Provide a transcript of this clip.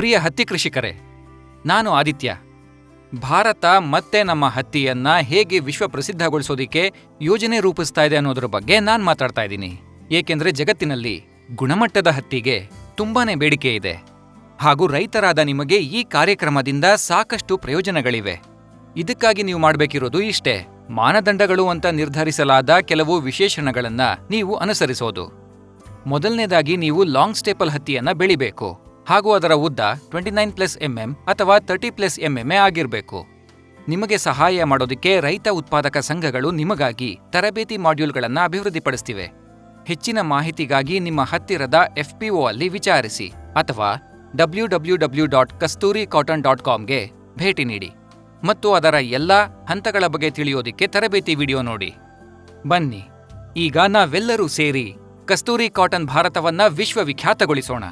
ಪ್ರಿಯ ಹತ್ತಿ ಕೃಷಿಕರೇ, ನಾನು ಆದಿತ್ಯ. ಭಾರತ ಮತ್ತೆ ನಮ್ಮ ಹತ್ತಿಯನ್ನು ಹೇಗೆ ವಿಶ್ವ ಪ್ರಸಿದ್ಧಗೊಳಿಸೋದಿಕ್ಕೆ ಯೋಜನೆ ರೂಪಿಸ್ತಾ ಇದೆ ಅನ್ನೋದ್ರ ಬಗ್ಗೆ ನಾನು ಮಾತಾಡ್ತಾ ಇದ್ದೀನಿ. ಏಕೆಂದರೆ ಜಗತ್ತಿನಲ್ಲಿ ಗುಣಮಟ್ಟದ ಹತ್ತಿಗೆ ತುಂಬಾನೇ ಬೇಡಿಕೆ ಇದೆ. ಹಾಗೂ ರೈತರಾದ ನಿಮಗೆ ಈ ಕಾರ್ಯಕ್ರಮದಿಂದ ಸಾಕಷ್ಟು ಪ್ರಯೋಜನಗಳಿವೆ. ಇದಕ್ಕಾಗಿ ನೀವು ಮಾಡಬೇಕಿರೋದು ಇಷ್ಟೇ. ಮಾನದಂಡಗಳು ಅಂತ ನಿರ್ಧರಿಸಲಾದ ಕೆಲವು ವಿಶೇಷಣಗಳನ್ನು ನೀವು ಅನುಸರಿಸೋದು. ಮೊದಲನೇದಾಗಿ ನೀವು ಲಾಂಗ್ ಸ್ಟೇಪಲ್ ಹತ್ತಿಯನ್ನು ಬೆಳಿಬೇಕು. ಹಾಗೂ ಅದರ ಉದ್ದ ಟ್ವೆಂಟಿ ನೈನ್ ಪ್ಲಸ್ ಎಂಎಂ ಅಥವಾ ತರ್ಟಿ ಪ್ಲಸ್ ಎಂಎಂಎ ಆಗಿರಬೇಕು. ನಿಮಗೆ ಸಹಾಯ ಮಾಡೋದಕ್ಕೆ ರೈತ ಉತ್ಪಾದಕ ಸಂಘಗಳು ನಿಮಗಾಗಿ ತರಬೇತಿ ಮಾಡ್ಯೂಲ್ಗಳನ್ನು ಅಭಿವೃದ್ಧಿಪಡಿಸ್ತಿವೆ. ಹೆಚ್ಚಿನ ಮಾಹಿತಿಗಾಗಿ ನಿಮ್ಮ ಹತ್ತಿರದ ಎಫ್ಪಿಒ ಅಲ್ಲಿ ವಿಚಾರಿಸಿ ಅಥವಾ W W W dot Kasturi cotton dot ಕಾಮ್ಗೆ ಭೇಟಿ ನೀಡಿ ಮತ್ತು ಅದರ ಎಲ್ಲ ಹಂತಗಳ ಬಗ್ಗೆ ತಿಳಿಯೋದಿಕ್ಕೆ ತರಬೇತಿ ವಿಡಿಯೋ ನೋಡಿ. ಬನ್ನಿ, ಈಗ ನಾವೆಲ್ಲರೂ ಸೇರಿ ಕಸ್ತೂರಿ ಕಾಟನ್ ಭಾರತವನ್ನ ವಿಶ್ವವಿಖ್ಯಾತಗೊಳಿಸೋಣ.